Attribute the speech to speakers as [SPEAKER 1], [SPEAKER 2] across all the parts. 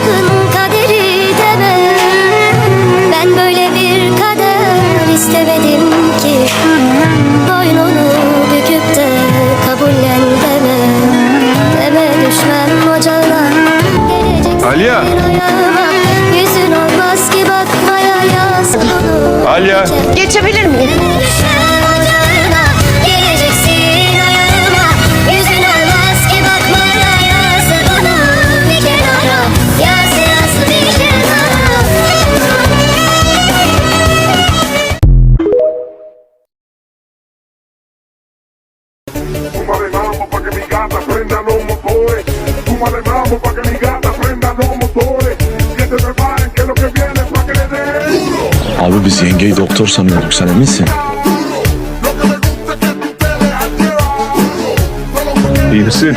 [SPEAKER 1] aşkın kaderi deme Ben böyle bir kader istemedim ki Boynunu büküp de kabullen deme Deme düşmem ocağına Geleceksin
[SPEAKER 2] Aliya.
[SPEAKER 1] Yüzün olmaz ki bakmaya yaz bunu
[SPEAKER 2] Aliya.
[SPEAKER 3] Geçebilir miyim?
[SPEAKER 4] Súmale mambo pa' que mi gata prenda los motores. Súmale mambo pa' que mi gata prenda los motores. Que se preparen que lo que viene es pa' que le den.
[SPEAKER 5] Abi biz yengeyi doktor sanıyorduk sen eminsin.
[SPEAKER 2] İyi misin?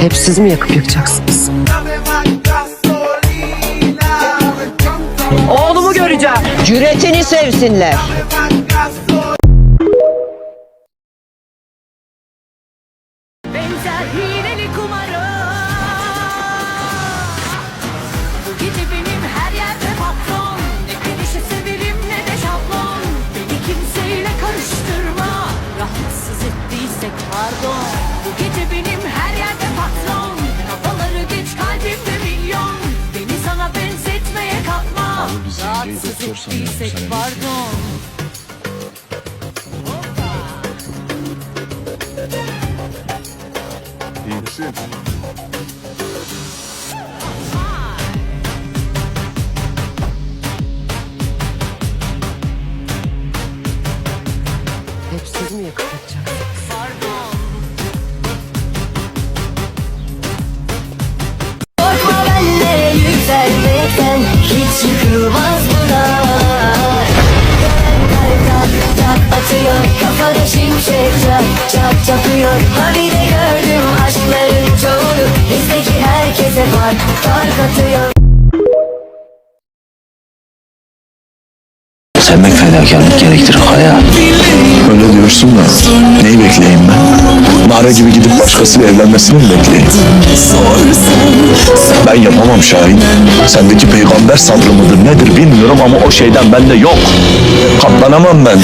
[SPEAKER 3] Hep siz mi yakıp yakacaksınız? Oğlumu göreceğim. Cüretini sevsinler.
[SPEAKER 6] Rahatsız
[SPEAKER 5] doktor
[SPEAKER 6] ettiysek
[SPEAKER 5] sen
[SPEAKER 6] pardon.
[SPEAKER 2] İyi misin?
[SPEAKER 1] Çak çakıyor Habire gördüm aşkların çoğunu Bizdeki herkese fark fark atıyor
[SPEAKER 5] Sevmek fedakarlık gerektirir hayat. Öyle diyorsun da neyi bekleyeyim ben? Nare gibi gidip başkasıyla evlenmesini mi bekleyeyim? Ben yapamam Şahin. Sendeki peygamber sabrı mıdır nedir bilmiyorum ama o şeyden bende yok. Katlanamam ben.